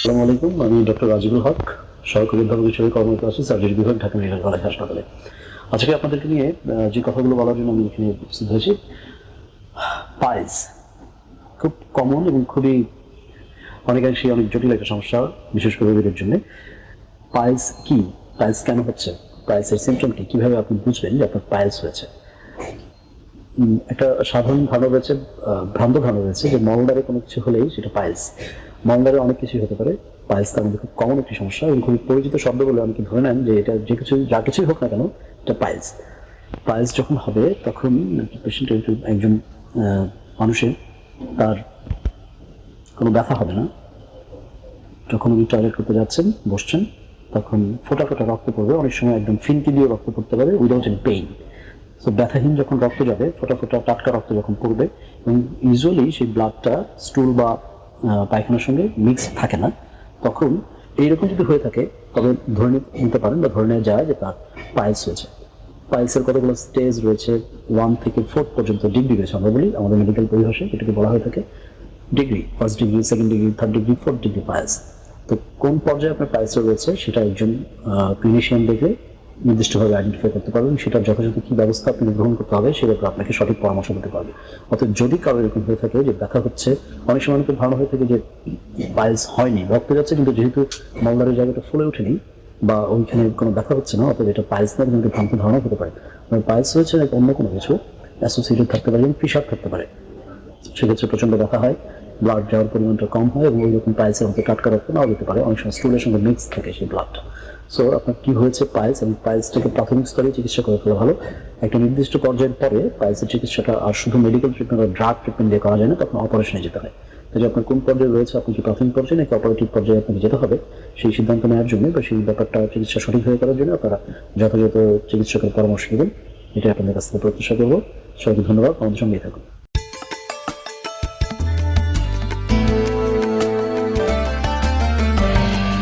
আসসালামু আলাইকুম, আমি ডক্টর রাজিবুল হক, সহকারী অধ্যাপক হিসেবে কর্মরত আছি, সার্জারি বিভাগ, ঢাকা মেডিকেল কলেজ হাসপাতালে। আজকে আপনাদেরকে নিয়ে যে কথাগুলো বলার জন্য আমি এখানে উপস্থিত হয়েছি, পাইলস। খুব কমন এবং খুবই অনেকাংশে অনেক জটিল একটা সমস্যা, বিশেষ করে রোগীদের জন্য। পাইলস কি? পাইলস কেন হচ্ছে? পাইলসের সিমটম কি? কীভাবে আপনি বুঝবেন যে আপনার পাইলস হয়েছে? একটা সাধারণ ধারণা রয়েছে ভ্রান্ত ধারণা রয়েছে, যে মলদারে কোনো কিছু হলেই সেটা পাইলস। মলদারে অনেক কিছুই হতে পারে। পাইলস তার মধ্যে খুব কমন একটি সমস্যা এবং খুবই পরিচিত শব্দ বলে অনেকে ধরে নেন যে এটা যে কিছু যা কিছুই হোক না কেন, এটা পাইলস পাইলস যখন হবে, তখন পেশেন্ট একজন মানুষের তার কোনো ব্যথা হবে না। যখন উনি টয়লেট করতে যাচ্ছেন, বসছেন, তখন ফোটা ফোটা রক্ত পড়বে। অনেক সময় একদম ফিনকি দিয়ে রক্ত পড়তে পারে উইদাউট এন পেইন সো ব্যথাহীন যখন রক্ত যাবে, ফোটা ফোটা টাটকা রক্ত যখন পড়বে, এবং ইউজুয়ালি সেই ব্লাডটা স্টুল বা পায়খানার সঙ্গে মিক্স থাকে না, তখন এইরকম যদি হয়ে থাকে, তবে ধরে নিতে পারেন বা ধরে নেওয়া যায় যে তার পাইলস হয়েছে পাইলসের কতগুলো স্টেজ রয়েছে? ওয়ান থেকে ফোর্থ পর্যন্ত ডিগ্রি রয়েছে আমরা বলি, আমাদের মেডিকেল পরিভাষায় এটাকে বলা হয়ে থাকে degree first degree second degree third degree fourth degree piles তো কোন পর্যায়ে আপনার পাইলসটা রয়েছে, সেটা একজন ক্লিনিশিয়ান দেখলে নির্দিষ্টভাবে আইডেন্টিফাই করতে পারবেন সেটা যথাযথ কি ব্যবস্থা আপনাকে গ্রহণ করতে হবে সে ব্যাপারে আপনাকে সঠিক পরামর্শ দিতে পারবে। অর্থাৎ যদি কারও এরকম হয়ে থাকে যে দেখা হচ্ছে, অনেক সময় অনেকের ধারণা হয়ে থাকে যে পাইলস হয়নি, রক্ত যাচ্ছে কিন্তু যেহেতু মলদারের জায়গাটা ফুলে ওঠেনি বা ওইখানে কোনো ব্যথা হচ্ছে না অর্থাৎ এটা পাইলস না, কিন্তু ভ্রান্ত ধারণা হতে পারে। পাইলস হয়েছে নাকি অন্য কোনো কিছু? অ্যাসোসিয়েটেড থাকতে পারে যেমন ফিসার থাকতে পারে। সেক্ষেত্রে প্রচণ্ড ব্যথা হয় ব্লাড যাওয়ার পরিমাণটা কম হয় এবং ওই রকম পাইলসের মধ্যে টাটকা রক্ত নাও দিতে পারে। অনেক সময় স্টুলের সঙ্গে মিক্স থাকে সেই ব্লাডটা সো আপনার কি হয়েছে পাইলস? এবং পাইলসটাকে প্রাথমিক স্তরে চিকিৎসা করে ফেলা ভালো? একটা নির্দিষ্ট পর্যায়ের পরে পাইলসের চিকিৎসাটা আর শুধু মেডিকেল ট্রিটমেন্ট বা ড্রাগ ট্রিটমেন্ট দিয়ে করা যায় না, তখন অপারেশনে যেতে হয়। তাই আপনার কোন পর্যায়ে রয়েছে আপনি কি প্রাথমিক পর্যায়ে নাকি অপারেটিভ পর্যায়ে আপনাকে যেতে হবে, সেই সিদ্ধান্ত নেওয়ার জন্য বা সেই ব্যাপারটা চিকিৎসা সঠিক হয়ে করার জন্য আপনারা যথাযথ চিকিৎসকের পরামর্শ নেবেন এটা আপনাদের কাছ থেকে প্রত্যাশা করব। সবাইকে ধন্যবাদ। আমাদের সঙ্গেই থাকুন।